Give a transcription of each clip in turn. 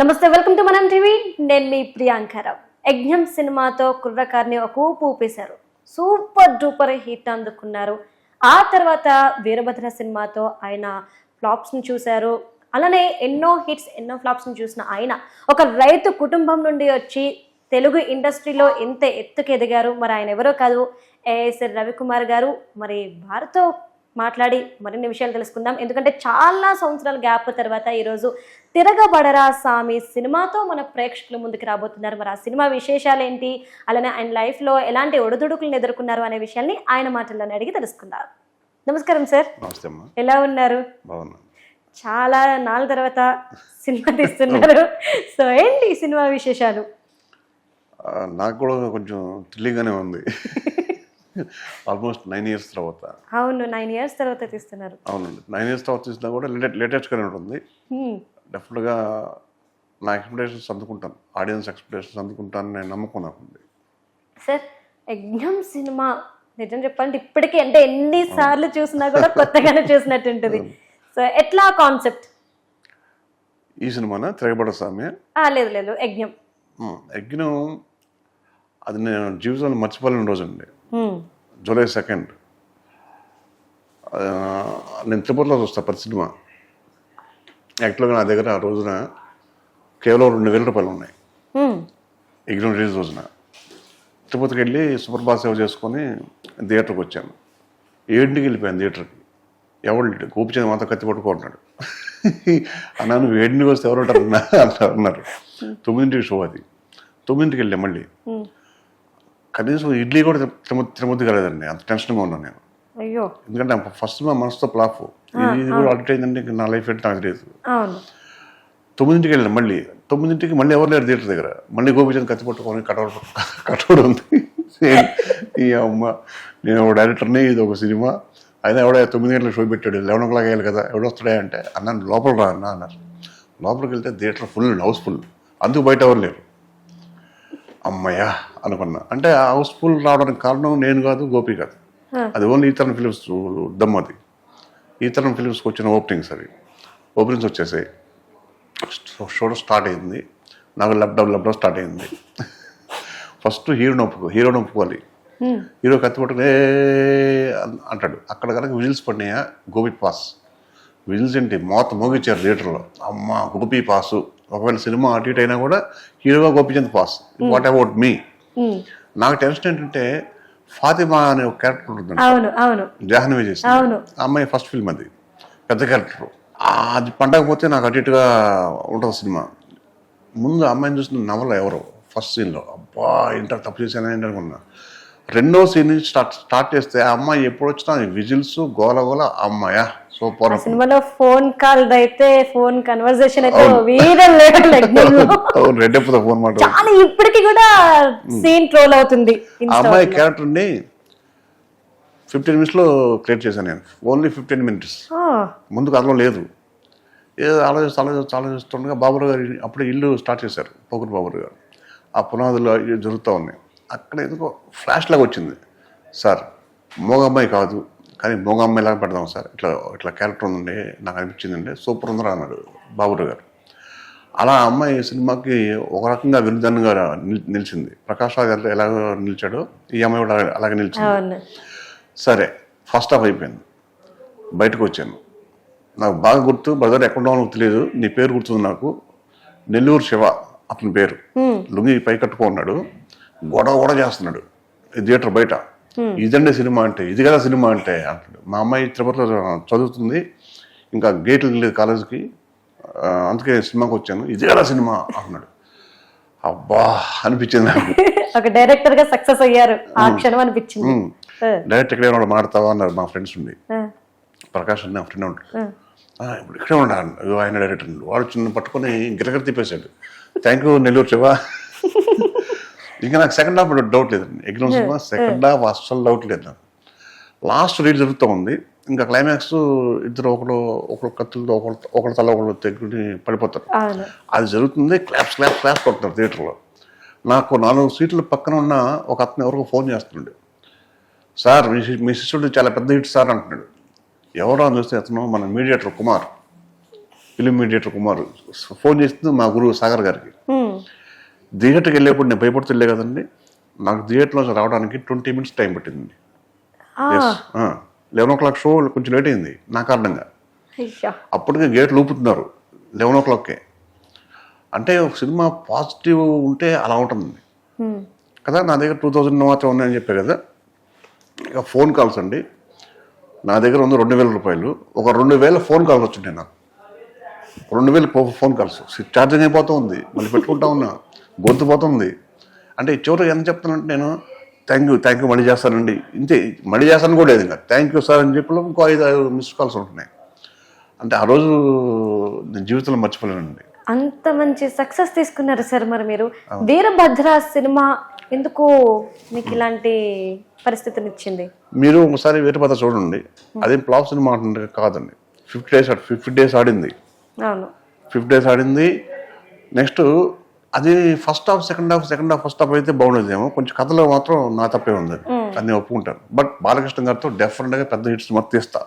నమస్తే welcome to మనం TV. నేను మీ ప్రియాంకరావు యజ్ఞం సినిమాతో కుర్రకార్ని ఒక ఊపు ఊపేశారు. సూపర్ డూపర్ హిట్ అందుకున్నారు. ఆ తర్వాత వీరభద్ర సినిమాతో ఆయన ఫ్లాప్స్ని చూశారు. అలానే ఎన్నో హిట్స్ ఎన్నో ఫ్లాప్స్ని చూసిన ఆయన ఒక రైతు కుటుంబం నుండి వచ్చి తెలుగు ఇండస్ట్రీలో ఎంత ఎత్తుకు ఎదిగారు మరి ఆయన ఎవరో కాదు ఏఎస్ రవికుమార్ గారు. మరి వారితో మాట్లాడి మరిన్ని విషయాలు తెలుసుకుందాం. ఎందుకంటే చాలా సంవత్సరాల గ్యాప్ తర్వాత ఈరోజు తిరగబడరా స్వామి సినిమాతో మన ప్రేక్షకుల ముందుకు రాబోతున్నారు. మరి ఆ సినిమా విశేషాలు ఏంటి అలానే ఆయన లైఫ్లో ఎలాంటి ఒడిదుడుకులను ఎదుర్కొన్నారు అనే విషయాన్ని ఆయన మాటల్లోనే అడిగి తెలుసుకుందాం. నమస్కారం సార్. ఎలా ఉన్నారు? చాలా నాలుగు తర్వాత సినిమా తీస్తున్నారు. సో ఏంటి ఈ సినిమా విశేషాలు? నాకు కూడా కొంచెం థ్రిల్లింగ్గానే ఉంది. ఆల్మోస్ట్ నైన్ ఇయర్స్ తర్వాత. అవును నైన్ ఇయర్స్ తర్వాత తీస్తున్నారు. అవునండి. నైన్ ఇయర్స్ తర్వాత తీసినా కూడా లేటెస్ట్ లేటెస్ట్గానే ఉంటుంది. డెఫినెట్గా నా ఎక్స్పెక్టేషన్స్ అందుకుంటాను. ఆడియన్స్ ఎక్స్పెక్టేషన్స్ అందుకుంటాను నేను నమ్మకం నాకు ఉంది. సార్ యజ్ఞం సినిమా నిజం చెప్పాలంటే ఇప్పటికీ అంటే ఎన్ని సార్లు చూసినా కూడా కొత్తగానే చూసినట్టు ఉంటుంది. సో ఎట్లా కాన్సెప్ట్? ఈ సినిమాన? తిరగబడ స్వామి లేదు లేదు యజ్ఞం యజ్ఞం అది నేను జీవితంలో మర్చిపోలేని రోజు అండి. July second. నేను తిరుపతిలో చూస్తా ప్రతి సినిమా. యాక్చువల్గా నా దగ్గర ఆ రోజున కేవలం రెండు వేల రూపాయలు ఉన్నాయి. ఎగ్జామ్ రిలీజ్ రోజున. తిరుపతికి వెళ్ళి సూపర్ బాస్ సేవ చేసుకొని థియేటర్కి వచ్చాను. ఏడింటికి వెళ్ళిపోయాను థియేటర్కి. ఎవరు లేడు. గోపిచంద్ మాతో కత్తి పట్టుకుంటున్నాడు అన్నా నువ్వు ఏడింటికి వస్తే ఎవరు ఉంటారు? అన్నా అన్నారు. అన్నారు తొమ్మిదింటికి షో అది. తొమ్మిదింటికి వెళ్ళాం మళ్ళీ. కనీసం ఇడ్లీ కూడా తిరు- తిరుమతి తిరుమతి కాలేదండి అంత టెన్షన్గా ఉన్నాను నేను. అయ్యో. ఎందుకంటే ఫస్ట్ మా మనసుతో ప్లాఫ్ ఇది కూడా అయిందంటే ఇంక నా లైఫ్ ఏంటి నాకు తెలియదు తొమ్మిదింటికి వెళ్ళాను మళ్ళీ. తొమ్మిదింటికి మళ్ళీ ఎవరు లేరు థియేటర్ దగ్గర. మళ్ళీ గోపిచంద్ కత్తి పట్టుకొని కటౌట్ కటౌట్ ఉంది. ఈ అమ్మ నేను ఒక డైరెక్టర్ని ఇది ఒక సినిమా. అయినా ఎవడో తొమ్మిది గంటలకు షో పెట్టాడు. లెవెన్ ఓ క్లాక్ అయ్యాలి కదా ఎవడో వస్తాడే అంటే అన్నాను లోపల రా అన్న అన్నారు. లోపలికి వెళ్తే థియేటర్ ఫుల్ హౌస్ఫుల్ అందుకు బయట ఎవరు లేరు. అమ్మయ్యా అనుకున్నా. అంటే ఆ హౌస్ఫుల్ రావడానికి కారణం నేను కాదు గోపి కాదు. అది ఓన్లీ ఈతరం ఫిలిమ్స్ దమ్ అది. ఈతరం ఫిలిమ్స్కి వచ్చిన ఓపెనింగ్స్ అవి ఓపెనింగ్స్ వచ్చేసాయి. షో స్టార్ట్ అయింది. నాకు లబ్డబ్ లబ్డబ్ స్టార్ట్ అయింది. ఫస్ట్ హీరోని ఒప్పుకో హీరోని ఒప్పుకోవాలి హ్మ్. హీరో కత్తి పట్టుకుని అంటాడు. అక్కడ కనుక విజిల్స్ పడినాయా? గోపి పాస్. విజిల్స్ ఏంటి? మోత మోగిచ్చారు థియేటర్లో. అమ్మ గోపి పాసు. ఒకవేళ సినిమా అటు ఇటు అయినా కూడా హీరోగా Gopichand pass what about me. నాకు టెన్షన్ ఏంటంటే ఫాతిమా అనే ఒక క్యారెక్టర్ ఉంటుంది జాహ్నవి చేసి అమ్మాయి ఫస్ట్ ఫిల్మ్ అది. పెద్ద క్యారెక్టర్. అది పండకపోతే నాకు అటు ఇటుగా ఉంటుంది సినిమా. ముందు అమ్మాయిని చూసిన నవల ఎవరు ఫస్ట్ సీన్లో. అబ్బా ఇంటర్ తప్పు చేశాను ఏంటి అనుకున్నా. రెండో సీన్ నుంచి స్టార్ట్ స్టార్ట్ చేస్తే ఆ అమ్మాయి ఎప్పుడు వచ్చినా విజిల్స్ గోల గోల అమ్మాయా? సూపర్ సినిమాలో ఫోన్ కాల్ అయితే ఫోన్ కన్వర్సేషన్ అయితే వీర ఫోన్ మాట చాలా ఇప్పటికి కూడా సీన్ ట్రోల్ అవుతుంది అమ్మాయి క్యారెక్టర్ని ఫిఫ్టీన్ మినిట్స్లో క్రియేట్ చేశాను నేను. ఓన్లీ ఫిఫ్టీన్ మినిట్స్ ముందు కథలో లేదు. ఏదో ఆలోచిస్తూ ఆలోచిస్తూ ఆలోచిస్తుండగా బాబురావు గారు అప్పుడే ఇల్లు స్టార్ట్ చేశారు పోకురు బాబురావు గారు. ఆ పునాదులు జరుగుతూ ఉన్నాయి. అక్కడ ఎందుకో ఫ్లాష్ లాగా వచ్చింది. సార్ మోగమ్మాయి కాదు. కానీ మోగమ్మాయి లాగా పెడదాం సార్? ఇట్లా ఇట్లా క్యారెక్టర్ ఉందండి నాకు అనిపించిందండి. సూపర్ ఉందిరా అన్నాడు బాబురావు గారు. అలా అమ్మాయి సినిమాకి ఒక రకంగా విరుద్ధంగా నిల్- నిలిచింది. ప్రకాష్ రాజ్ గారు ఎలాగ నిలిచాడో ఈ అమ్మాయి కూడా అలాగే- నిలిచింది. సరే ఫస్ట్ హాఫ్ అయిపోయింది. బయటకు వచ్చాను. నాకు బాగా గుర్తు బ్రదర్ ఎక్కడ నాకు తెలియదు నీ పేరు గుర్తుంది నాకు. నెల్లూరు శివ అతని పేరు. లుంగి పై కట్టుకో ఉన్నాడు గొడవ కూడా చేస్తున్నాడు. థియేటర్ బయట. ఇదండి సినిమా అంటే ఇది కదా సినిమా అంటే అంటాడు మా అమ్మాయి తిరుపతిలో చదువుతుంది ఇంకా గేట్లు లేదు కాలేజీకి. అందుకే సినిమాకి వచ్చాను. ఇది కదా సినిమా అంటున్నాడు. అబ్బా అనిపించింది నాకు. ఒక డైరెక్టర్గా సక్సెస్ అయ్యారు. ఆ క్షణం అనిపించింది. డైరెక్ట్ ఎక్కడే ఉన్నాడు మాడతావా అన్నారు మా ఫ్రెండ్స్ ఉండి. ప్రకాష్ నా ఫ్రెండ్ ఉంటాడు. ఆ. "ఆ, ఇప్పుడు ఇక్కడే ఉన్నాడు ఆయన డైరెక్టర్ వాడు చిన్న పట్టుకొని గిరగర తిప్పేశాడు. థ్యాంక్ యూ నెల్లూరు శివ ఇంకా నాకు సెకండ్ హాఫ్ డౌట్ లేదండి ఎగ్జామ్ సినిమా సెకండ్ హాఫ్ అస్సలు డౌట్ లేదు నాకు. లాస్ట్ రీడ్ జరుగుతూ ఉంది. ఇంకా క్లైమాక్స్ ఇద్దరు ఒకడు ఒకడు కత్తులతో ఒకడు తల ఒకళ్ళు తెగుని పడిపోతారు. అది జరుగుతుంది క్లాప్స్ క్లాప్స్ క్లాప్స్ కొడుతున్నారు థియేటర్లో నాకు నాలుగు సీట్ల పక్కన ఉన్న ఒక అతను ఎవరికో ఫోన్ చేస్తున్నాడు సార్ మీ మీ శిష్యుడు చాలా పెద్ద హిట్ సార్ అంటున్నాడు. ఎవరో అని చూస్తే అతను మన mediator Kumar. Film mediator Kumar. Phone చేస్తుంది మా గురువు సాగర్ గారికి. ఉమ్, థియేటర్కి వెళ్ళేప్పుడు నేను భయపడుతూ వెళ్ళే కదండి. నాకు థియేటర్లో రావడానికి ట్వంటీ మినిట్స్ టైం పట్టింది. లెవెన్ ఓ క్లాక్ షో కొంచెం లేట్ అయింది నా కారణంగా. అప్పటికే గేట్లు ఊపుతున్నారు లెవెన్ ఓ క్లాక్కే. అంటే ఒక సినిమా పాజిటివ్ ఉంటే అలా ఉంటుంది కదా నా దగ్గర టూ థౌజండ్ మాత్రం ఉన్నాయని చెప్పే కదా. ఇక ఫోన్ కాల్స్ అండి. నా దగ్గర ఉంది రెండు వేల రూపాయలు. ఒక రెండు వేల ఫోన్ కాల్స్ వచ్చింటాయి నాకు. రెండు వేలు ఫోన్ కాల్స్. ఛార్జింగ్ అయిపోతూ ఉంది. మళ్ళీ పెట్టుకుంటా ఉన్నా. గొంతు పోతుంది అంటే చివరికి ఎంత చెప్తానంటే నేను థ్యాంక్ యూ థ్యాంక్ యూ మళ్ళీ చేస్తానండి. ఇంతే మళ్ళీ చేస్తాను కూడా లేదు ఇంకా. థ్యాంక్ యూ సార్ అని చెప్పి ఇంకో ఐదు ఐదు మిస్ కాల్స్ ఉంటున్నాయి. అంటే ఆ రోజు నేను జీవితంలో మర్చిపోలేనండి. అంత మంచి సక్సెస్ తీసుకున్నారు సార్ మరి మీరు. వీరభద్ర సినిమా ఎందుకు మీకు ఇలాంటి పరిస్థితిని ఇచ్చింది మీరు ఒకసారి వేరుపద చూడండి. అదేం ప్లాప్ సినిమా అంటే కాదండి. ఫిఫ్టీ డేస్ ఫిఫ్టీ డేస్ ఆడింది. అవును. ఫిఫ్టీ డేస్ ఆడింది. నెక్స్ట్ అది first half second half second half first half అయితే బాగుండేదేమో. కొంచెం కథలో మాత్రం నా తప్పే ఉంది. అది నేను ఒప్పుకుంటాను. బట్ బాలకృష్ణ గారితో డెఫినెట్గా పెద్ద హిట్స్ మొత్తం తీస్తా.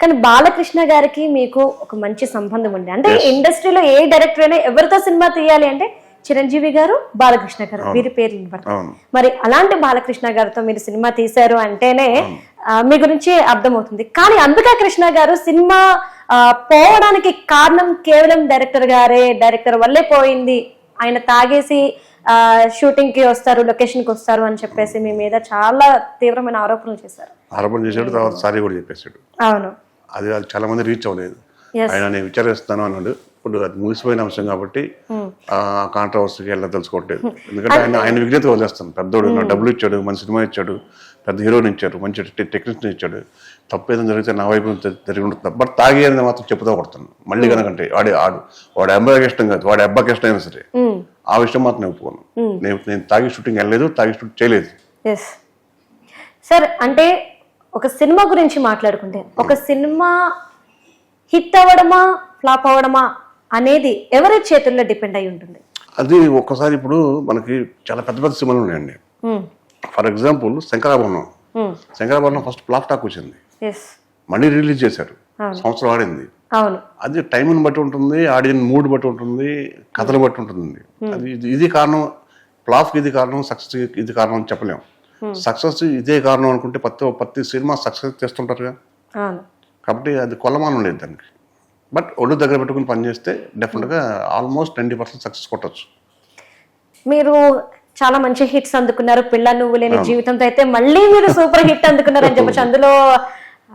కానీ బాలకృష్ణ గారికి మీకు ఒక మంచి సంబంధం ఉంది. అంటే ఇండస్ట్రీలో ఏ డైరెక్టర్ అయినా ఎవరితో సినిమా తీయాలి అంటే చిరంజీవి గారు బాలకృష్ణ గారు. వీరి పేర్లు మరి అలాంటి బాలకృష్ణ గారితో మీరు సినిమా తీశారు అంటేనే మీ గురించి అర్థమవుతుంది. కానీ అంబికా కృష్ణ గారు సినిమా పోవడానికి కారణం కేవలం డైరెక్టర్ గారే. డైరెక్టర్ వల్లే పోయింది. ఆయన తాగేసి ఆ, షూటింగ్కి వస్తారు లొకేషన్కి వస్తారు అని చెప్పేసి మీ మీద చాలా తీవ్రమైన ఆరోపణలు చేశారు. ఆరోపణ చేశాడు తర్వాత సారీ కూడా చెప్పేశాడు. అవును. అది చాలా మంది రీచ్ అవ్వలేదు. ఆయన నేను విచారిస్తాను అన్నాడు. ఇప్పుడు అది ముగిసిపోయిన అంశం కాబట్టి ఆ కాంట్రవర్సీకి వెళ్ళ తెలుసుకోవట్లేదు. ఎందుకంటే ఆయన ఆయన విజ్ఞత వదిలేస్తాను. పెద్దోడు నాకు డబ్బులు ఇచ్చాడు మంచి సినిమా ఇచ్చాడు పెద్ద హీరోని ఇచ్చాడు మంచి టెక్నీషియన్ ఇచ్చాడు. తప్పు ఏదైనా జరిగితే నా వైపు జరిగి ఉంటుంది? బట్ తాగి అని మాత్రం చెప్పుతా కొడతాను. మళ్ళీ కనుకంటే వాడి ఆడు వాడి అబ్బాయికి ఇష్టం కాదు వాడి అబ్బాయికి ఇష్టం అయినా సరే. ఉమ్, ఆ విషయం మాత్రం ఒప్పుకోను. నేను నేను తాగి షూటింగ్ వెళ్ళలేదు తాగి షూట్ చేయలేదు. సార్ అంటే ఒక సినిమా గురించి మాట్లాడుకుంటే ఒక సినిమా హిట్ అవ్వడమా ఫ్లాప్ అవ్వడమా అనేది ఎవరి చేతుల్లో డిపెండ్ అయి ఉంటుంది? అది ఒక్కసారి ఇప్పుడు మనకి చాలా పెద్ద పెద్ద సినిమాలు ఉన్నాయండి. For example Shankarabharanam. Shankarabharanam first flop talk వచ్చింది. మళ్ళీ రిలీజ్ చేశారు. సంవత్సరం ఆడింది. అవును. అది టైంని బట్టి ఉంటుంది ఆడియన్ మూడ్ బట్టి ఉంటుంది కథను బట్టి ఉంటుంది. అది ఇది- కారణం ఫ్లాప్కి ఇది కారణం సక్సెస్ ఇది కారణం అని చెప్పలేం. సక్సెస్ ఇదే కారణం అనుకుంటే ప్రతి ప్రతి సినిమా సక్సెస్ చేస్తుంటారుగా. కాబట్టి అది కొలమానం లేదు దానికి. బట్ ఒళ్ళు దగ్గర పెట్టుకుని పనిచేస్తే డెఫినెట్గా ఆల్మోస్ట్ ట్వంటీ పర్సెంట్ సక్సెస్ కొట్టచ్చు. మీరు చాలా మంచి హిట్స్ అందుకున్నారు. పిల్ల నువ్వు లేని జీవితంతో అయితే మళ్ళీ మీరు సూపర్ హిట్ అందుకున్నారు అని చెప్పొచ్చు. అందులో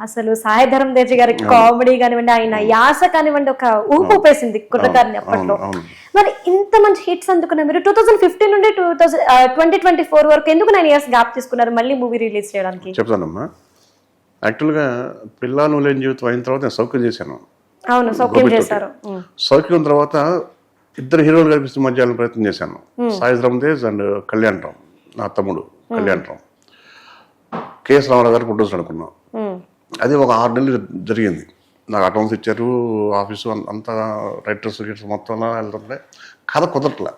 అసలు సాయి ధరం తేజ గారి కామెడీ కానివ్వండి ఆయన యాస కానివ్వండి ఒక ఊపు ఊపేసింది కుర్రగారిని అప్పట్లో. మరి ఇంత మంచి హిట్స్ అందుకున్నారు మీరు. టూ థౌసండ్ ఫిఫ్టీన్ నుండి two thousand twenty twenty four వరకు ఎందుకు నైన్ ఇయర్స్ గ్యాప్ తీసుకున్నారు మళ్ళీ మూవీ రిలీజ్ చేయడానికి? చెప్తానమ్మా. యాక్చువల్గా పిల్లలు లేని జీవితం అయిన తర్వాత నేను సౌకర్యం చేశాను. అవును సౌఖ్యం చేశారు. సౌఖ్యం తర్వాత ఇద్దరు హీరోలు కల్పిస్తూ మధ్య ప్రయత్నం చేశాను. సాయి ధరమ్ తేజ్ అండ్ కళ్యాణ్ రామ్ నా తమ్ముడు కళ్యాణ్ రామ్. కేఎస్ రామారావు గారు ప్రొడ్యూసర్ అనుకున్నాం. అది ఒక ఆరు నెలలు జరిగింది. నాకు అడ్వాన్స్ ఇచ్చారు ఆఫీసు అంతా రైటర్స్ గిటర్స్ మొత్తం వెళ్తుంటే కథ కుదరట్లే.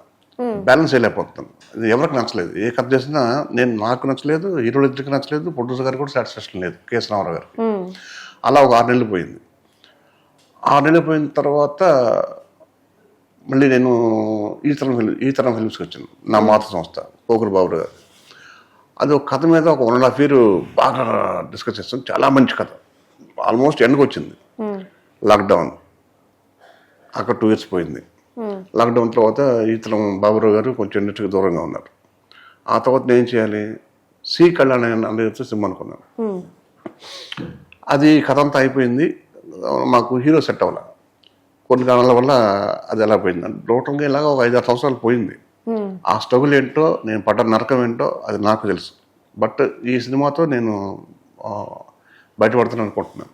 బ్యాలెన్స్ చేయలేకపోతున్నాను. ఇది ఎవరికి నచ్చలేదు. ఏ కథ చేసినా నేను నాకు నచ్చలేదు హీరోలు ఇద్దరికి నచ్చలేదు ప్రొడ్యూసర్ గారికి కూడా సాటిస్ఫాక్షన్ లేదు కేఎస్ రామారావు గారికి. అలా ఒక ఆరు నెలలు పోయింది. ఆరు నెలలు పోయిన తర్వాత మళ్ళీ నేను ఈ తరం ఫిల్మ్ ఈ తరం ఫిల్మ్స్కి వచ్చాను. నా మాత సంస్థ పోకురు బాబు గారు. అది ఒక కథ మీద ఒక వన్ అండ్ హాఫ్ ఇయర్ బాగా డిస్కస్ చేస్తాం. చాలా మంచి కథ. ఆల్మోస్ట్ ఎండ్కి వచ్చింది. లాక్డౌన్ అక్కడ టూ ఇయర్స్ పోయింది. లాక్డౌన్ తర్వాత ఈ బాబురావు గారు కొంచెం ఇండస్ట్రీకి దూరంగా ఉన్నారు. ఆ తర్వాత నేను చేయాలి? సి కళ్యాణ్ అనేది సినిమా అనుకున్నాను. అది కథ అంతా అయిపోయింది. మాకు హీరో సెట్ అవ్వాలి. కొన్ని కారణాల వల్ల అది ఎలా పోయింది? టోటల్గా ఇలాగ ఒక ఐదారు సంవత్సరాలు పోయింది. ఆ స్ట్రగుల్ ఏంటో నేను పడ్డ నరకం ఏంటో అది నాకు తెలుసు బట్ ఈ సినిమాతో నేను ఆ, బయటపడుతున్నాను అనుకుంటున్నాను.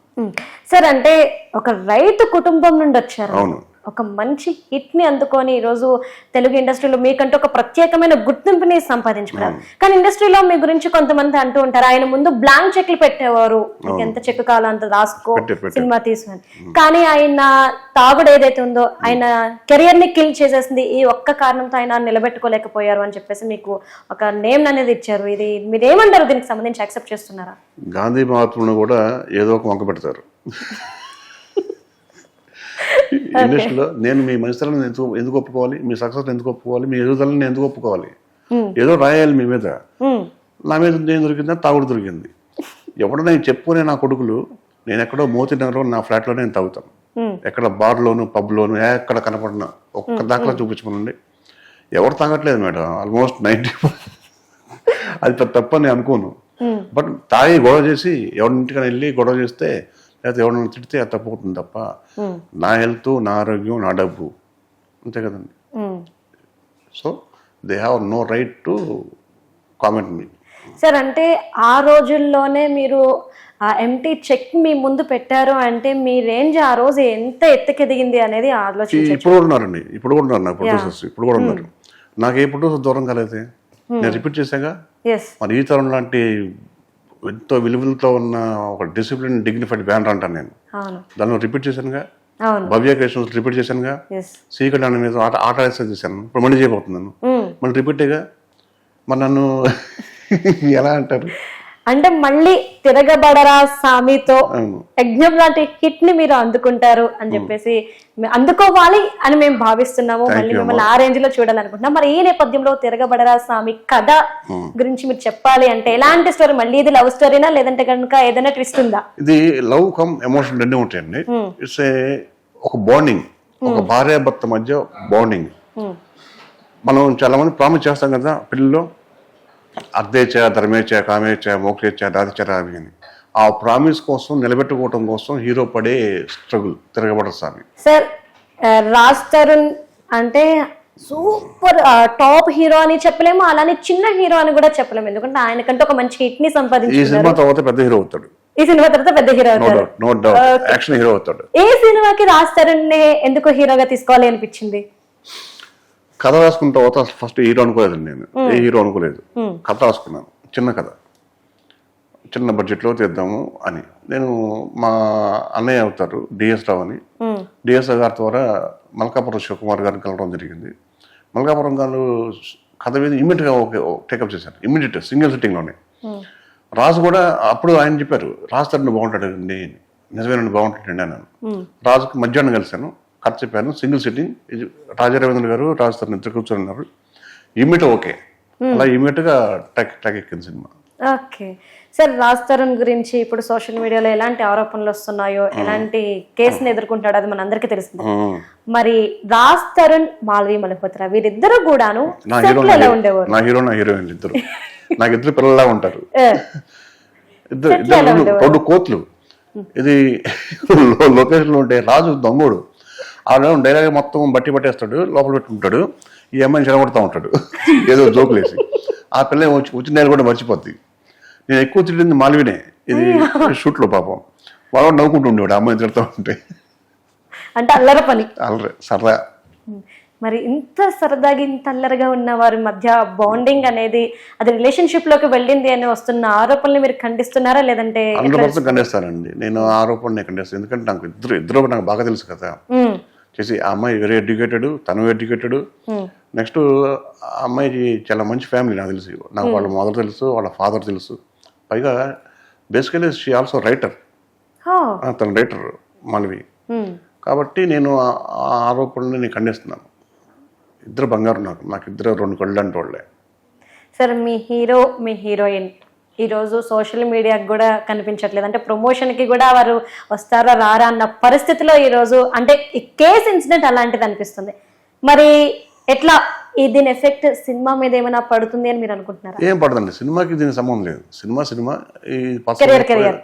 సార్ అంటే ఒక రైతు కుటుంబం నుండి వచ్చారు అవును. ఒక మంచి హిట్ని అందుకొని ఈ రోజు తెలుగు ఇండస్ట్రీలో మీకంటూ ఒక ప్రత్యేకమైన గుర్తింపుని సంపాదించుకున్నారు. కానీ ఇండస్ట్రీలో మీ గురించి కొంతమంది అంటూ ఉంటారు. ఆయన ముందు బ్లాంక్ చెక్లు పెట్టేవారు. మీకు ఎంత చెక్ కావాలో అంత రాసుకో. సినిమా తీసుకుని కానీ ఆయన తాగుడు ఏదైతే ఉందో ఆయన కెరియర్ని కిల్ చేసేసింది ఈ ఒక్క కారణంతో ఆయన నిలబెట్టుకోలేకపోయారు అని చెప్పేసి మీకు ఒక నేమ్ అనేది ఇచ్చారు. ఇది మీరు ఏమంటారు దీనికి సంబంధించి యాక్సెప్ట్ చేస్తున్నారా? గాంధీ మహాత్ములను కూడా ఏదో ఒక వంక పెడతారు. ఇండస్ట్రీలో నేను మీ మంచితనం ఎందుకు ఎందుకు ఒప్పుకోవాలి? మీ సక్సెస్ ఎందుకు ఒప్పుకోవాలి? మీ ఎదుగుదలని ఎందుకు ఒప్పుకోవాలి? Hmm. ఏదో రాయాలి మీ మీద. ఉమ్, నా మీద నేను దొరికిందా? తాగుడు దొరికింది. ఎవడో నేను చెప్పుకునే నా కొడుకులు నేను ఎక్కడో మోతి నగరం నా ఫ్లాట్లో నేను తాగుతాను ఉమ్, ఎక్కడ బార్లోను పబ్లోను ఎక్కడ కనపడినా ఒక్క దాఖలా చూపించమనండి. ఎవరు తాగట్లేదు మేడం. ఆల్మోస్ట్ నైంటీ అది పెద్ద తప్పని నేను అనుకోను. బట్ తాగి గొడవ చేసి ఎవరింటికైనా వెళ్ళి గొడవ చేస్తే లేకపోతే ఎవరిని తిడితే అది తప్పుతుంది తప్ప నా హెల్త్ నా ఆరోగ్యం నా డబ్బు. అంతే కదండి. So they have no right to comment me. Sir అంటే ఆ రోజుల్లోనే మీరు ఆ ఎంటీ చెక్ మీ ముందు పెట్టారు అంటే మీ రేంజ్ ఆ రోజు ఎంత ఎత్తుకెదిగింది అనేది ఆలోచించ ఇప్పుడు కూడా ఉన్నారండి. ఇప్పుడు కూడా ఉన్నారు నా ప్రొడ్యూసర్స్ ఇప్పుడు కూడా ఉన్నారు. నాకు ఏ ప్రొడ్యూసర్ దూరం కాలేదే. నేను రిపీట్ చేశాగా? ఎస్ మరి ఈ తరం లాంటి ఎంతో విలువలతో ఉన్న ఒక డిసిప్లిన్ డిగ్నిఫైడ్ బ్యానర్ అంటాను నేను. దానిలో రిపీట్ చేశానుగా? భవ్య క్రియేషన్స్ రిపీట్ చేశానుగా? అనే మీద ఆట ఆట చేశాను. ఇప్పుడు మళ్ళీ చేయబోతున్నాను. మళ్ళీ రిపీటేగా మరి నన్ను ఎలా అంటారు? అంటే మళ్ళీ తిరగబడరా సామితో? యజ్ఞం లాంటి హిట్ని మీరు అందుకుంటారు అని చెప్పేసి అందుకోవాలి అని మేము భావిస్తున్నాము. మళ్ళీ మిమ్మల్ని ఆ రేంజ్లో చూడాలనుకుంటున్నాం. మరి ఈ నేపథ్యంలో తిరగబడరా స్వామి కథ గురించి మీరు చెప్పాలి అంటే ఎలాంటి స్టోరీ మళ్ళీ ఇది లవ్ స్టోరీనా లేదంటే కనుక ఏదైనా ట్విస్ట్ ఉందా? ఇది లవ్ కమ్ ఎమోషన్ రెండే ఉంటాయండి. ఇట్స్ ఒక బాండింగ్ ఒక భార్య భర్త మధ్య బాండింగ్ మనం చాలా మంది ప్రామిస్ చేస్తాం కదా పిల్లలు అర్ధేచ ధర్మేచ కామేచ మోక్షేచ రామి అని ఆ ప్రామిస్ కోసం నిలబెట్టుకోవడం కోసం హీరో పడే స్ట్రగుల్ తిరగబడరు స్వామి. సార్ రాజ్ తరుణ్ అంటే సూపర్ టాప్ హీరో అని చెప్పలేము అలానే చిన్న హీరో అని కూడా చెప్పలేము. ఎందుకంటే ఆయనకంటే ఒక మంచి హిట్ని ఈ సంపాదించారు సినిమా తర్వాత పెద్ద హీరో అవుతాడు. ఈ సినిమా తర్వాత పెద్ద hero doubt no doubt action hero అవుతాడు. ఏ సినిమాకి రాజ్ తరుణ్ నే ఎందుకు హీరోగా తీసుకోవాలి అనిపించింది? కథ రాసుకున్న తర్వాత ఫస్ట్ హీరో అనుకోలేదండి నేను. ఏ హీరో అనుకోలేదు. కథ రాసుకున్నాను. చిన్న కథ. చిన్న బడ్జెట్లో తీద్దాము అని. నేను మా అన్నయ్య అవుతారు డిఎస్ రావు అని. డిఎస్ గారి ద్వారా మల్కాపురం శివకుమార్ గారిని కలవడం జరిగింది. మల్కాపురం గారు కథ మీద ఇమ్మీడియట్గా ఓకే టేకప్ చేశారు. ఇమ్మీడియట్ సింగిల్ సిట్టింగ్లోనే రాజు కూడా అప్పుడు ఆయన చెప్పారు రాజు తరుణ్ బాగుంటాడండి. నిజమేనండి బాగుంటాడండి అన్నాను. రాజుకి మధ్యాహ్నం కలిశాను. కథ చెప్పాను. Single sitting. రాజా రవీంద్ర గారు రాజు తరుణ్ ఇద్దరు కూర్చొని ఉన్నారు. Immediate okay. అలా ఇమ్మీడియట్గా టక్ టక్ ఎక్కింది సినిమా. ఓకే. సార్ రాజ్ తరుణ్ గురించి ఇప్పుడు సోషల్ మీడియాలో ఎలాంటి ఆరోపణలు వస్తున్నాయో ఎలాంటి కేసుని ఎదుర్కొంటాడో అది మనందరికీ తెలిసింది. ఉమ్. మరి రాజ్ తరుణ్ మాల్వి మలహోత్రా వీరిద్దరు కూడాను నా హీరో ఉండేవారు? నా హీరో నా హీరోయిన్ ఇద్దరు. నాకు ఇద్దరు పిల్లలా ఉంటారు. ఇద్దరు? రెండు కోట్లు ఇది లొకేషన్ లో ఉంటే రాజు దొంగోడు. ఆవిడ డైలాగ్ మొత్తం బట్టి పట్టేస్తాడు లోపల పెట్టుకుంటాడు ఈ అమ్మాయిని చెడగొడతా ఉంటాడు. ఏదో జోకులేసి ఆ పిల్ల వచ్చి వచ్చిన కూడా మర్చిపోద్ది. నేను ఎక్కువ తిట్టింది మాల్వినే. ఇది షూట్లో పాపం. కూడా నవ్వుకుంటూ ఉండేవాడు అమ్మాయిని తిడతా ఉంటే. అంటే అల్లర పని. అల్లరి సరదా. మరి ఇంత సరదాగా ఇంత అల్లరిగా ఉన్న వారి మధ్య బాండింగ్ అనేది అది రిలేషన్షిప్లోకి వెళ్ళింది అని వస్తున్న ఆరోపణలు మీరు ఖండిస్తున్నారా? లేదంటే ఖండిస్తానండి. నేను ఆరోపణ ఖండిస్తాను. ఎందుకంటే నాకు ఇద్దరు ఇద్దరు నాకు బాగా తెలుసు కదా. చేసి ఆ అమ్మాయి వెరీ ఎడ్యుకేటెడ్ తను ఎడ్యుకేటెడ్ నెక్స్ట్ ఆ అమ్మాయికి చాలా మంచి ఫ్యామిలీ నాకు తెలుసు. నాకు వాళ్ళ మదర్ తెలుసు వాళ్ళ ఫాదర్ తెలుసు. పైగా బేసికలీ షీ ఆల్సో రైటర్ తన రైటర్ మానవి ఉమ్, కాబట్టి నేను ఆ- ఆ ఆరోపణని నేను ఖండిస్తున్నాను. ఇద్దరు బంగారు నాకు. నాకు ఇద్దరు రెండు కళ్ళు అంటే వాళ్ళే. సరే మీ హీరో మీ హీరోయిన్ ఈరోజు సోషల్ మీడియాకి కూడా కనిపించట్లేదు. అంటే ప్రమోషన్కి కూడా వారు వస్తారా రారా అన్న పరిస్థితిలో ఈరోజు అంటే ఈ కేస్ ఇన్సిడెంట్ అలాంటిది అనిపిస్తుంది. మరి ఎట్లా దీని ఎఫెక్ట్ సినిమా మీద ఏమైనా పడుతుంది అని మీరు అనుకుంటున్నారా? ఏం పడదండి. సినిమాకి దీనికి సంబంధం లేదు. సినిమా సినిమా ఈ. Career career.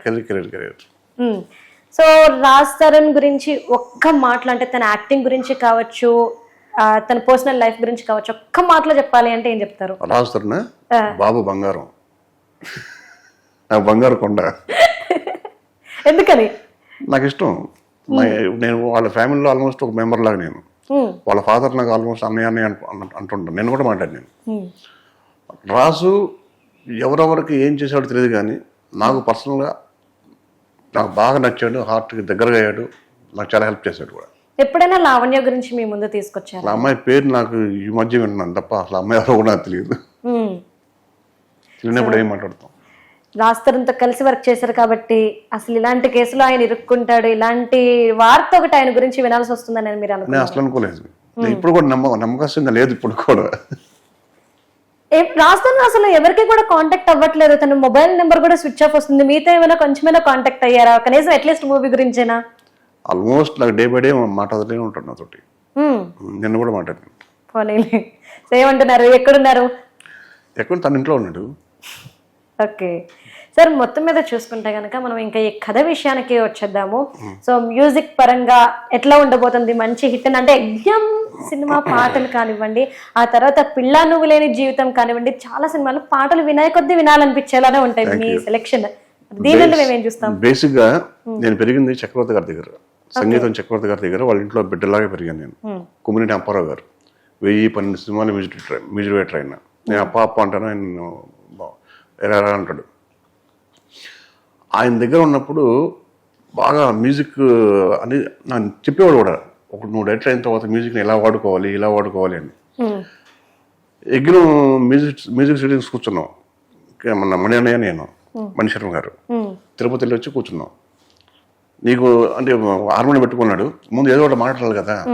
So Raj Tarun గురించి ఒక్క మాటలు అంటే తన యాక్టింగ్ గురించి కావచ్చు తన పర్సనల్ లైఫ్ గురించి కావచ్చు ఒక్క మాటలో చెప్పాలి అంటే ఏం చెప్తారు? రాజుతున్నా ఆ. బాబు బంగారం. నాకు బంగారు కొండ. ఎందుకని? నాకు ఇష్టం నేను వాళ్ళ ఫ్యామిలీలో ఆల్మోస్ట్ ఒక మెంబర్ లాగా నేను. వాళ్ళ ఫాదర్ నాకు ఆల్మోస్ట్ అన్నయ్య అన్నయ్య అంటు- అంటు- అంటుంటాను నేను కూడా మాట్లాడి నేను. రాజు ఎవరెవరికి ఏం చేశాడో తెలియదు కానీ నాకు పర్సనల్గా నాకు బాగా నచ్చాడు హార్ట్కి దగ్గరగా అయ్యాడు నాకు చాలా హెల్ప్ చేశాడు కూడా. ఎప్పుడైనా లావణ్య గురించి మీ ముందు తీసుకొచ్చారు? అమ్మాయి పేరు నాకు ఈ మధ్య వింటున్నాను తప్ప అసలు అమ్మాయి ఎవరో కూడా తెలియదు. తెలియనప్పుడు ఏం మాట్లాడతాం? రాస్తరంతో కలిసి వర్క్ చేశారు కాబట్టి అసలు ఇలాంటి కేసులో ఆయన ఇరుక్కుంటాడు. ఇలాంటి వార్త ఒకటి ఆయన గురించి వినాల్సి వస్తుందని మీరు నేను అనుకున్నారు అసలు అనుకోలేదు. నేను ఇప్పుడు కూడా నమ్మ నమ్మకంగా లేదు ఇప్పుడు కూడా. రాస్తాను అసలు ఎవరికి కూడా కాంటాక్ట్ అవ్వట్లేదు. తన మొబైల్ నెంబర్ కూడా స్విచ్ ఆఫ్ వస్తుంది. మీతో ఏమైనా కొంచెమైనా కాంటాక్ట్ అయ్యారా? కనీసం అట్లీస్ట్ మూవీ గురించేనా? ఆల్మోస్ట్ నాకు డే బై డే మాట్లాడుతూనే ఉంటాడు నాతోటి. హ్మ్. నిన్న కూడా మాట్లాడాను. పోనీలే. ఏమంటున్నారు? ఎక్కడున్నారు? ఎక్కడ తన ఇంట్లో ఉన్నాడు. ఓకే. సార్ మొత్తం మీద చూసుకుంటే కనుక మనం ఇంకా ఈ కథ విషయానికి వచ్చేద్దాము. సో మ్యూజిక్ పరంగా ఎట్లా ఉండబోతుంది? మంచి హిట్ అంటే యజ్ఞం సినిమా పాటలు కానివ్వండి ఆ తర్వాత పిల్ల నువ్వు లేని జీవితం కానివ్వండి చాలా సినిమాలు పాటలు వినాయ కొద్దీ వినాలనిపించేలానే ఉంటాయి మీ సెలెక్షన్ దీనిలో మేము ఏం చూస్తాం? బేసిక్గా నేను పెరిగింది చక్రవర్తి గారి దగ్గర. సంగీతం చక్రవర్తి గారి దగ్గర వాళ్ళ ఇంట్లో బిడ్డలాగా పెరిగాను నేను. కుమ్మినేని అప్పారావు గారు. వెయ్యి పన్నెండు సినిమాలు మ్యూజిక్ మ్యూజిక్ డైరెక్టర్ ఆయన నేను అప్ప అప్ప అంటాను ఆయన నన్ను ఎలా అంటాడు. ఆయన దగ్గర ఉన్నప్పుడు బాగా మ్యూజిక్ అని నాకు చెప్పేవాడు కూడా. ఒక నువ్వు డైరెక్టర్ అయిన తర్వాత మ్యూజిక్ని ఎలా వాడుకోవాలి ఇలా వాడుకోవాలి అని. ఎగ్గిన మ్యూజిక్ మ్యూజిక్ స్టూడియోస్ కూర్చున్నాం. మన మణి అన్నయ్య నేను మణిశర్మ గారు. తిరుపతి వెళ్ళి వచ్చి కూర్చున్నాం. నీకు అంటే హార్మోనియం పెట్టుకున్నాడు. ముందు ఏదో ఒకటి మాట్లాడాలి కదా.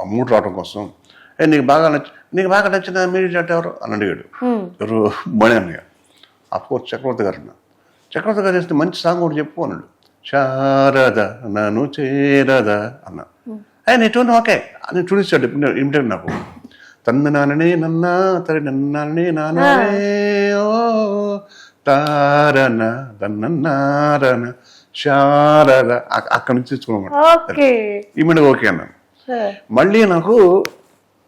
ఆ మూడు రావడం కోసం. నీకు బాగా నచ్చ నీకు బాగా నచ్చిన మ్యూజిక్ అంటే ఎవరు? అని అడిగాడు. ఎవరు? మణి అన్నయ్య. అఫ్కోర్స్ చక్రవర్తి గారు అన్న చక్రవర్తి గారు చేస్తే మంచి సాంగ్ ఒకటి చెప్పు అన్నాడు. శారద నన్ను చేరద అన్న. అయ్యి నీ ట్యూన్ ఓకే అని చూడిస్తాడు ఇమిటెడ్ నాకు. తందనాననే నన్న తరి నన్నానే నాననే ఓ తారన శారద. అక్కడి నుంచి తెచ్చుకున్నమాట ఓకే. ఇమిడి ఓకే అన్నాను. మళ్ళీ నాకు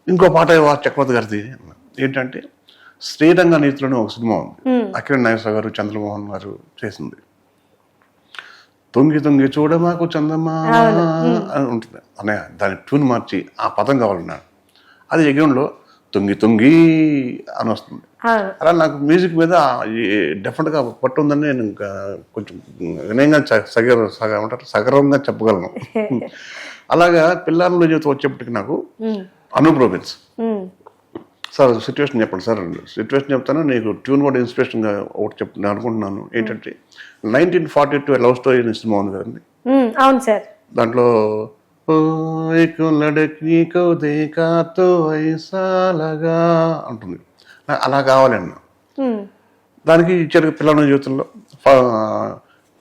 ఇంకో పాట చక్రవర్తి గారిది అన్న. ఏంటంటే శ్రీరంగ నీతిలోని ఒక సినిమా ఉంది. అఖిల నాగేశ్వర గారు చంద్రమోహన్ గారు చేసింది. తొంగి తొంగి చూడమాకు చందమా అని ఉంటుంది. అనే దాని ట్యూన్ మార్చి ఆ పదం కావాలన్నా అది ఎగ్రంలో తొంగి తొంగి అని వస్తుంది. అలా నాకు మ్యూజిక్ మీద డెఫినెట్గా పట్టు ఉందని నేను ఇంకా కొంచెం వినయంగా చ- సగ సగ ఏమంటారు సగర్వంగా చెప్పగలను. అలాగా పిల్లల జీవితం వచ్చేప్పటికి నాకు హ్మ్. సార్ సిచ్యువేషన్ చెప్పండి సార్. సిచ్యువేషన్ చెప్తాను నీకు ట్యూన్ కూడా ఇన్స్పిరేషన్గా ఒకటి చెప్ నేను అనుకుంటున్నాను. ఏంటంటే nineteen forty two love story అనే సినిమా ఉంది కదండి. అవును సార్. దాంట్లో అంటుంది. అలా కావాలన్నా. దానికి ఇచ్చారు పిల్లల జీవితంలో.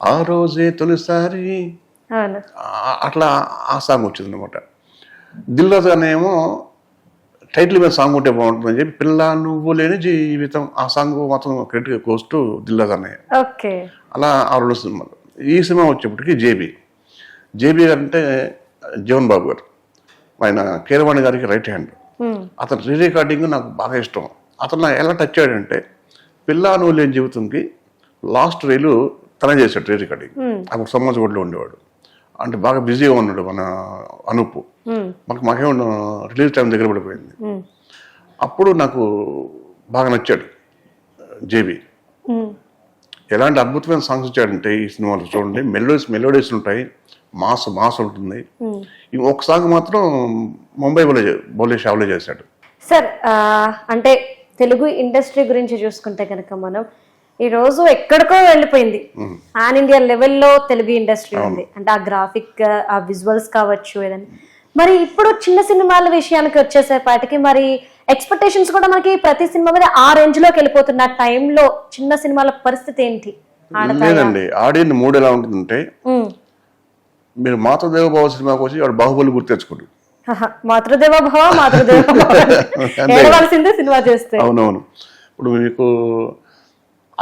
ఆ రోజే తొలిసారి అట్లా ఆ సాంగ్ వచ్చింది అనమాట దిల్రాజు అనేమో టైటిల్ మీద సాంగ్ ఉంటే బాగుంటుందని చెప్పి పిల్ల నువ్వు లేని జీవితం. ఆ సాంగ్ మొత్తం క్రెడిట్ కోస్ టు దిల్రాజు అన్నయ్య ఓకే. అలా ఆ రెండు సినిమాలు. ఈ సినిమా వచ్చేప్పటికి జేబీ. జేబీ గారు అంటే జీవన్ బాబు గారు. ఆయన కీరవాణి గారికి రైట్ హ్యాండ్. అతను రీ రికార్డింగ్ నాకు బాగా ఇష్టం. అతను నాకు ఎలా టచ్ అయ్యాడంటే పిల్ల నువ్వు లేని జీవితంకి లాస్ట్ రైలు తనే చేశాడు రీ రికార్డింగ్. అప్పుడు సమాజ్ గొడ్లో ఉండేవాడు. అంటే బాగా బిజీగా ఉన్నాడు మన అనూపు. మాకు మాకేమో రిలీజ్ టైం దగ్గర పడిపోయింది. అప్పుడు నాకు బాగా నచ్చాడు జేబీ. ఎలాంటి అద్భుతమైన సాంగ్స్ ఇచ్చాడంటే ఈ సినిమాలో చూడండి మెలోడీస్ మెలోడీస్ ఉంటాయి మాస్ మాస్ ఉంటుంది ఒక సాంగ్ మాత్రం ముంబై బోలే బోలే షావులే చేశాడు సార్ అంటే తెలుగు ఇండస్ట్రీ గురించి చూసుకుంటే కనుక మనం ఈ రోజు ఎక్కడికో వెళ్ళిపోయింది. పాన్ ఇండియా లెవెల్లో తెలుగు ఇండస్ట్రీ ఉంది. అంటే ఆ గ్రాఫిక్ ఆ విజువల్స్ కావచ్చు ఏదైనా. మరి ఇప్పుడు చిన్న సినిమాల విషయానికి వచ్చేసేపాటికి మరి ఎక్స్పెక్టేషన్స్ కూడా మనకి ప్రతి సినిమా మీద ఆ రేంజ్లోకి వెళ్ళిపోతున్న టైంలో చిన్న సినిమాల పరిస్థితి ఏంటి? లేదండి. ఆడియన్ మూడు ఎలా ఉంటుందంటే. మీరు మాతృదేవ భావ సినిమాకి వచ్చి వాడు బాహుబలి గుర్తు తెచ్చుకోడు. హహ. మాతృదేవ భవ మాతృదేవ సినిమా చేస్తే. అవునవును. ఇప్పుడు మీకు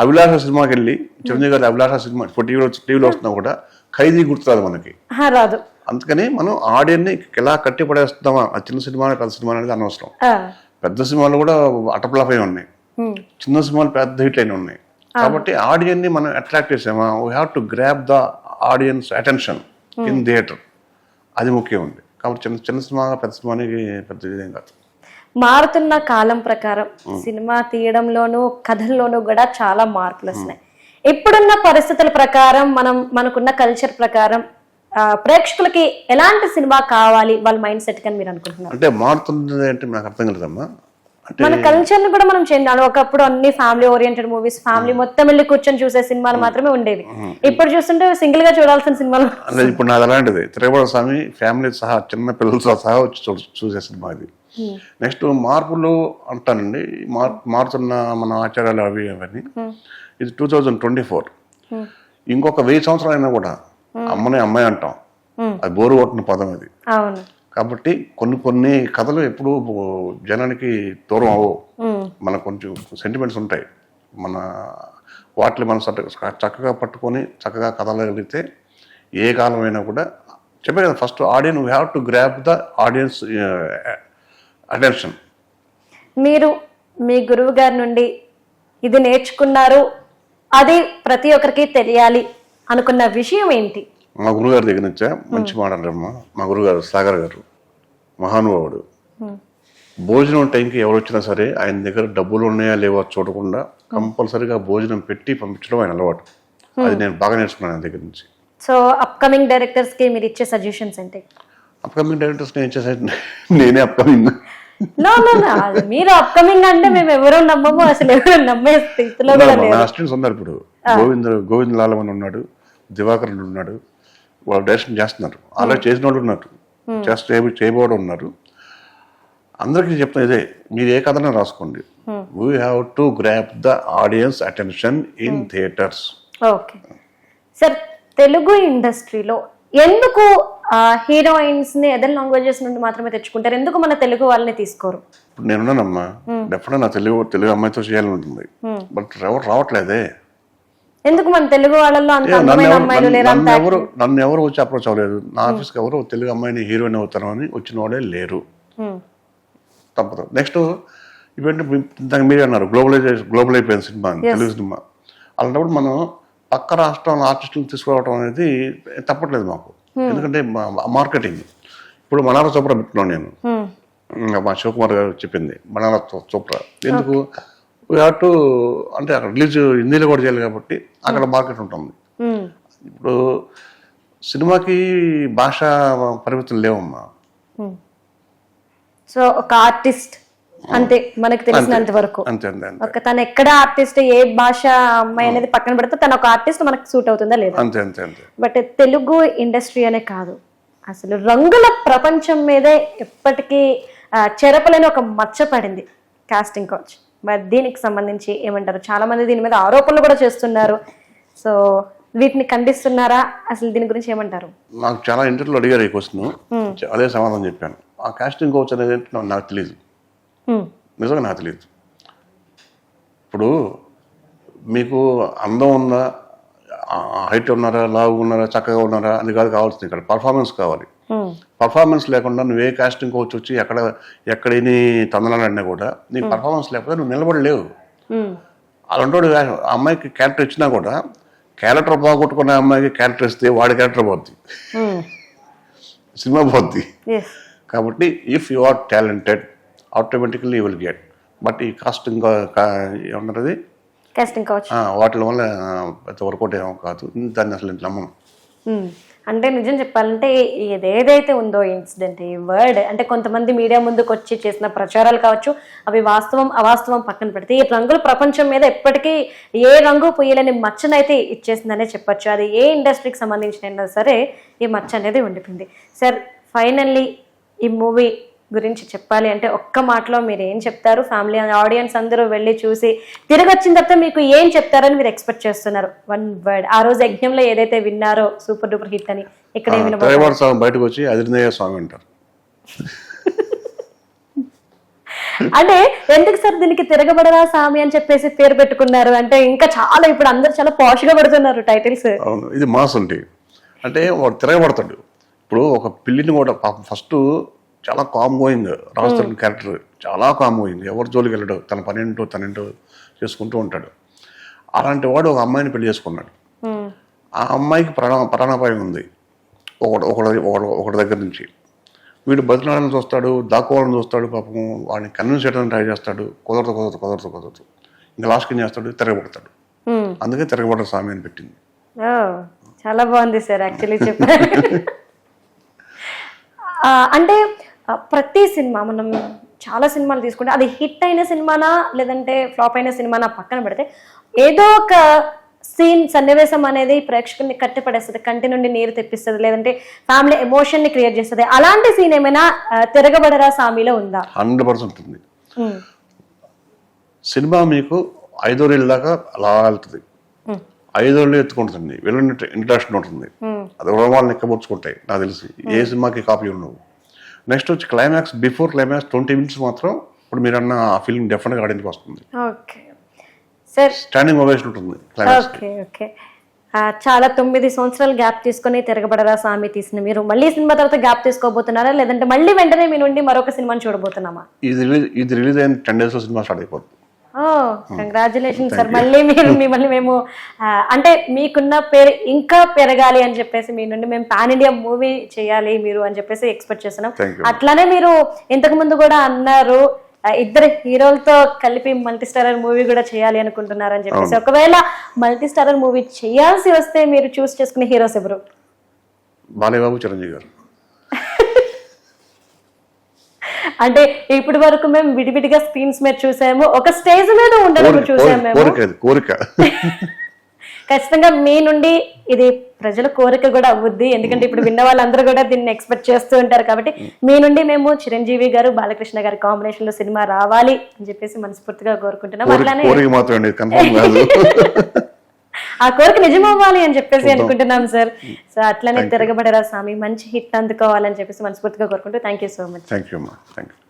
అభిలాష సినిమాకి వెళ్ళి చిరంజీవి గారి అభిలాష సినిమా ఇప్పుడు టీవీలో టీవీలో వస్తున్నా కూడా ఖైదీ గుర్తురాదు మనకి. రాదు. అందుకని మనం ఆడియన్ని ఎలా కట్టి పడేస్తామా ఆ చిన్న సినిమా పెద్ద సినిమా అనేది అనవసరం. పెద్ద సినిమాలు కూడా అటప్లాఫ్ అయి ఉన్నాయి. చిన్న సినిమాలు పెద్ద హిట్ అయిన ఉన్నాయి. కాబట్టి ఆడియన్ని మనం అట్రాక్ట్ చేసామా? We have to grab the audience attention in theatre అది ముఖ్యం ఉంది. కాబట్టి చిన్న చిన్న సినిమా పెద్ద సినిమానికి పెద్ద ఇదేం కాదు. మారుతున్న కాలం ప్రకారం సినిమా తీయడంలోనూ కథల్లోనూ కూడా చాలా మార్పులు వస్తున్నాయి. ఇప్పుడున్న పరిస్థితుల ప్రకారం మనం మనకున్న కల్చర్ ప్రకారం ప్రేక్షకులకి ఎలాంటి సినిమా కావాలి వాళ్ళ మైండ్ సెట్ అని మీరు అనుకుంటున్నారు? అంటే మారుతుంది అంటే నాకు అర్థం కలదమ్మా. మన కల్చర్ని కూడా మనం చేంజ్ ఒకప్పుడు అన్ని ఫ్యామిలీ ఓరియంటెడ్ మూవీస్ ఫ్యామిలీ మొత్తం వెళ్ళి కూర్చొని చూసే సినిమాలు మాత్రమే ఉండేవి. ఇప్పుడు చూస్తుంటే సింగిల్గా చూడాల్సిన సినిమాలు ఇప్పుడు నాది అలాంటిది. తిరుపతి స్వామి ఫ్యామిలీ సహా చిన్న పిల్లలతో సహా వచ్చి చూసే సినిమా ఇది. నెక్స్ట్ మార్పులు అంటానండి. మార్ మారుతున్న మన ఆచారాలు అవి అవన్నీ. ఇది టూ థౌజండ్ ట్వంటీ ఫోర్. ఇంకొక వెయ్యి సంవత్సరాలు అయినా కూడా అమ్మని అమ్మాయి అంటాం. అది బోరు కొట్టిన పదం అవును. కాబట్టి కొన్ని కొన్ని కథలు ఎప్పుడూ జనానికి దూరం అవ్వవు. మనకు కొంచెం సెంటిమెంట్స్ ఉంటాయి. మన వాటిని మనం చక్క- చక్కగా పట్టుకొని చక్కగా కదలగలిగితే ఏ కాలమైనా కూడా చెప్పే కదా first audience we have to grab the audience attention మీరు మీ గురువు గారి నుండి ఇది నేర్చుకున్నారు అది ప్రతి ఒక్కరికి తెలియాలి అనుకున్న విషయం ఏంటి? మా గురుగారి దగ్గర నుంచే మంచి మాట అంటారమ్మా మా గురుగారు సాగర్ గారు మహానుభావుడు. భోజనం టైంకి ఎవరు వచ్చినా సరే ఆయన దగ్గర డబ్బులు ఉన్నాయా లేవో చూడకుండా కంపల్సరీగా భోజనం పెట్టి పంపించడం ఆయన అలవాటు. అది నేను బాగా నేర్చుకున్నాను ఆయన దగ్గర నుంచి. సో అప్కమింగ్ డైరెక్టర్స్కి మీరు ఇచ్చే సజెషన్స్ ఏంటి? అప్కమింగ్ డైరెక్టర్స్ నేను చేసేది నేనే అప్కమింగ్ మీరు అప్కమింగ్ అంటే మేము ఎవరూ నమ్మము అసలు ఎవరు నమ్మే స్థితిలో అసిస్టెంట్స్ ఉన్నారు ఇప్పుడు. గోవింద్ గోవింద్ లాలమన్ ఉన్నాడు దివాకరన్ ఉన్నాడు వాళ్ళు డైరెక్షన్ చేస్తున్నారు. అలా చేసిన వాళ్ళు ఉన్నారు. చేస్తే చేయబోవడం ఉన్నారు. అందరికీ చెప్తున్నా ఇదే మీరు ఏ కథనే రాసుకోండి. We have to grab the audience attention in theatres okay sir Telugu ఇండస్ట్రీలో ఎందుకు హీరోయిన్స్ని అదర్ లాంగ్వేజెస్ నుండి మాత్రమే తెచ్చుకుంటారు. ఎందుకు మన తెలుగు వాళ్ళని తీసుకోరు? ఇప్పుడు నేనున్నానమ్మా. డెఫినెట్ నా తెలుగు తెలుగు అమ్మాయితో చేయాలని ఉంటుంది. బట్ ఎవరు రావట్లేదే. ఎందుకు మన తెలుగు వాళ్ళల్లో అంత అందమైన అమ్మాయిలు లేరు? నన్ను ఎవరు వచ్చి అప్రోచ్ అవ్వలేదు. నా ఆఫీస్కి ఎవరు తెలుగు అమ్మాయిని హీరోయిన్ అవుతాను అని వచ్చిన వాడే లేరు. తప్పదు. నెక్స్ట్ ఇవేంటి మీ- ఇందాక మీరే అన్నారు. గ్లోబలైజేషన్ గ్లోబల్ అయిపోయిన సినిమా తెలుగు సినిమా. అలాంటప్పుడు మనం పక్క రాష్ట్రం ఆర్టిస్టులు తీసుకురావడం అనేది తప్పట్లేదు మాకు. ఎందుకంటే మార్కెటింగ్. ఇప్పుడు మనాల చోప్రా పెట్టుకున్నాను నేను. Hmm. మా శివకుమార్ గారు చెప్పింది మనాల చో- చోప్రా. ఎందుకు? వీ హ్యావ్ టు అంటే అక్కడ రిలీజ్ హిందీలో కూడా చేయాలి కాబట్టి అక్కడ మార్కెట్ ఉంటుంది. Hmm. ఇప్పుడు సినిమాకి భాష పరిమితులు లేవమ్మా. Hmm. సో ఒక ఆర్టిస్ట్ అంతే మనకు తెలిసినంత వరకు. ఒక తను ఎక్కడ ఆర్టిస్ట్ ఏ భాష అమ్మాయి అనేది పక్కన పెడితే తను ఒక ఆర్టిస్ట్ మనకు సూట్ అవుతుందా లేదా? బట్ తెలుగు ఇండస్ట్రీ అనే కాదు. అసలు రంగుల ప్రపంచం మీదే ఎప్పటికీ చెరపలేని ఒక మచ్చ పడింది కాస్టింగ్ కోచ్ మరి దీనికి సంబంధించి ఏమంటారు? చాలా మంది దీని మీద ఆరోపణలు కూడా చేస్తున్నారు. సో వీటిని ఖండిస్తున్నారా? అసలు దీని గురించి ఏమంటారు? నాకు చాలా ఇంటర్వ్యూలు అడిగారు ఈ క్వశ్చన్. అదే సమాధానం చెప్పాను. ఆ కాస్టింగ్ కోచ్ అనేది నాకు- తెలియదు. నిజంగా నాకు తెలియదు ఇప్పుడు మీకు అందం ఉందా? హైట్ ఉన్నారా? లావు ఉన్నారా? చక్కగా ఉన్నారా? అది కాదు కావాల్సింది ఇక్కడ. పర్ఫార్మెన్స్ కావాలి. పర్ఫార్మెన్స్ లేకుండా నువ్వే కాస్టింగ్ కోచ్ వచ్చి ఎక్కడ ఎక్కడ ఎన్ని తందనాలన్నా కూడా నీకు పర్ఫార్మెన్స్ లేకపోతే నువ్వు నిలబడలేవు. అలాంటి ఆ అమ్మాయికి క్యారెక్టర్ ఇచ్చినా కూడా క్యారెక్టర్ బాగొట్టుకునే అమ్మాయికి క్యారెక్టర్ ఇస్తే వాడి క్యారెక్టర్ పోద్ది. సినిమా పోద్ది. కాబట్టి if you are talented automatically you will get but ఈ కాస్టింగ్ ఆ, వాటి వల్ల పెద్ద వర్కౌట్ ఏమో కాదు. దాన్ని అసలు నమ్మను మ్మ్. అంటే నిజం చెప్పాలంటే ఏదేదైతే ఉందో ఇన్సిడెంట్ ఈ వర్డ్ అంటే కొంతమంది మీడియా ముందుకు వచ్చి చేసిన ప్రచారాలు కావచ్చు అవి వాస్తవం అవాస్తవం పక్కన పెడితే ఈ రంగుల ప్రపంచం మీద ఎప్పటికీ ఏ రంగు పొయ్యలేని మచ్చనైతే ఇచ్చేసిందనే చెప్పొచ్చు. అది ఏ ఇండస్ట్రీకి సంబంధించిన సరే ఈ మచ్చ అనేది ఉండిపోయింది. సార్ ఫైనల్లీ ఈ మూవీ గురించి చెప్పాలి అంటే ఒక్క మాటలో మీరు ఏం చెప్తారు? ఫ్యామిలీ ఆడియన్స్ అందరూ వెళ్ళి చూసి తిరిగి వచ్చిన తర్వాత మీకు ఏం చెప్తారని మీరు ఎక్స్పెక్ట్ చేస్తున్నారు? One word. ఆ రోజు యజ్ఞంలో ఏదైతే విన్నారో సూపర్ డూపర్ హిట్ అని ఇక్కడ స్వామి బయటకు వచ్చి అదిరినయ్య స్వామి అంటారు. అంటే ఎందుకు సార్ దీనికి తిరగబడరా సామి అని చెప్పేసి పేరు పెట్టుకున్నారు? అంటే ఇంకా చాలా ఇప్పుడు అందరు చాలా పాష్గా పెడుతున్నారు టైటిల్స్ అవును ఇది మాస్ అంటే. అంటే వాడు తిరగబడతాడు. ఇప్పుడు ఒక పిల్లిని కూడా పాపం ఫస్ట్ చాలా కామ్ గోయింగ్ రాజస్థాన్ క్యారెక్టర్ చాలా కామ్ గోయింగ్ ఎవరు జోలికి వెళ్ళడు. తన పనేంటో తనేంటో చేసుకుంటూ ఉంటాడు. అలాంటి వాడు ఒక అమ్మాయిని పెళ్ళి చేసుకున్నాడు. ఆ అమ్మాయికి ప్రాణ ప్రాణాపాయం ఉంది. ఒకడు ఒకటి ఒకడు ఒకటి దగ్గర నుంచి. వీడు బతిలాడని చూస్తాడు దాక్కోవాలని చూస్తాడు పాపం. వాడిని కన్విన్స్ చేయడానికి ట్రై చేస్తాడు. కుదరదు కుదరదు కుదరదు కుదరదు. ఇంకా లాస్ట్కి ఏం చేస్తాడు? తిరగబడతాడు. అందుకే తిరగబడ్డ స్వామి అని పెట్టింది. చాలా బాగుంది సార్ యాక్చువల్లీ చెప్పారు. అంటే ప్రతి సినిమా మనం చాలా సినిమాలు తీసుకుంటే అది హిట్ అయిన సినిమానా లేదంటే ఫ్లాప్ అయిన సినిమానా పక్కన పెడితే ఏదో ఒక సీన్ సన్నివేశం అనేది ప్రేక్షకుల్ని కట్టిపడేస్తుంది కంటి నుండి నీరు తెప్పిస్తుంది లేదంటే ఫ్యామిలీ ఎమోషన్ని క్రియేట్ చేస్తుంది. అలాంటి సీన్ ఏమైనా తిరగబడరా సామిలో ఉందా? హండ్రెడ్ పర్సెంట్ ఉంది. సినిమా మీకు ఐదో రీల్ దాకా అలా వెళ్తుంది. ఐదో రీల్ ఎత్తుకుంటుంది. విలన్ ఇంట్రడక్షన్ ఉంటుంది. అది రోమాలు ఎక్కబోర్చుకుంటాయి నాకు తెలిసి ఏ సినిమాకి కాపీ ఉండవు. నెక్స్ట్ వచ్చి climax before climax twenty minutes మాత్రం ఇప్పుడు మీరు అన్న ఆ ఫిల్మ్ డెఫినెట్గా ఆడికి వస్తుంది. ఓకే. సార్ స్టాండింగ్ ఓవేషన్ ఉంటుంది ఓకే చాలా తొమ్మిది సంవత్సరాలు గ్యాప్ తీసుకొని తిరగబడరా స్వామి తీసిన మీరు? మళ్ళీ సినిమా తర్వాత గ్యాప్ తీసుకోబోతున్నారా? లేదంటే మళ్ళీ వెంటనే మీ నుండి మరొక సినిమాని చూడబోతున్నామా? ఇది రిలీజ్ ఇది రిలీజ్ అయిన టెన్ డేస్లో సినిమా స్టార్ట్ అయిపోతుంది ఓ కంగ్రాచులేషన్ సార్ మళ్ళీ మీరు మిమ్మల్ని మేము అంటే మీకున్న పేరు ఇంకా పెరగాలి అని చెప్పేసి మీ నుండి మేము పాన్ ఇండియా మూవీ చేయాలి మీరు అని చెప్పేసి ఎక్స్పెక్ట్ చేస్తున్నాం. అట్లానే మీరు ఇంతకు ముందు కూడా అన్నారు ఇద్దరు హీరోలతో కలిపి మల్టీ స్టారర్ మూవీ కూడా చేయాలి అనుకుంటున్నారు అని చెప్పేసి. ఒకవేళ మల్టీ స్టారర్ మూవీ చేయాల్సి వస్తే మీరు చూస్ చేసుకునే హీరోస్ ఎవరు? బాలయ్య బాబు చిరంజీవి గారు. అంటే ఇప్పటి వరకు మేము విడివిడిగా స్క్రీన్స్ మీద చూసాము. ఒక స్టేజ్ మీద ఉండడం చూసాము మేము. కోరిక ఖచ్చితంగా మీ నుండి ఇది ప్రజల కోరిక కూడా అవుద్ది. ఎందుకంటే ఇప్పుడు విన్న వాళ్ళందరూ కూడా దీన్ని ఎక్స్పెక్ట్ చేస్తూ ఉంటారు కాబట్టి మీ నుండి మేము చిరంజీవి గారు బాలకృష్ణ గారి కాంబినేషన్లో సినిమా రావాలి అని చెప్పేసి మనస్ఫూర్తిగా కోరుకుంటున్నాం. కోరిక అట్లానే ఆ కోరిక నిజమవ్వాలి అని చెప్పేసి అనుకుంటున్నాం సార్ సో అట్లనే తిరగబడరా స్వామి? మంచి హిట్ అందుకోవాలని చెప్పేసి మనస్ఫూర్తిగా కోరుకుంటూ thank you so much. Thank you అమ్మా థ్యాంక్ యూ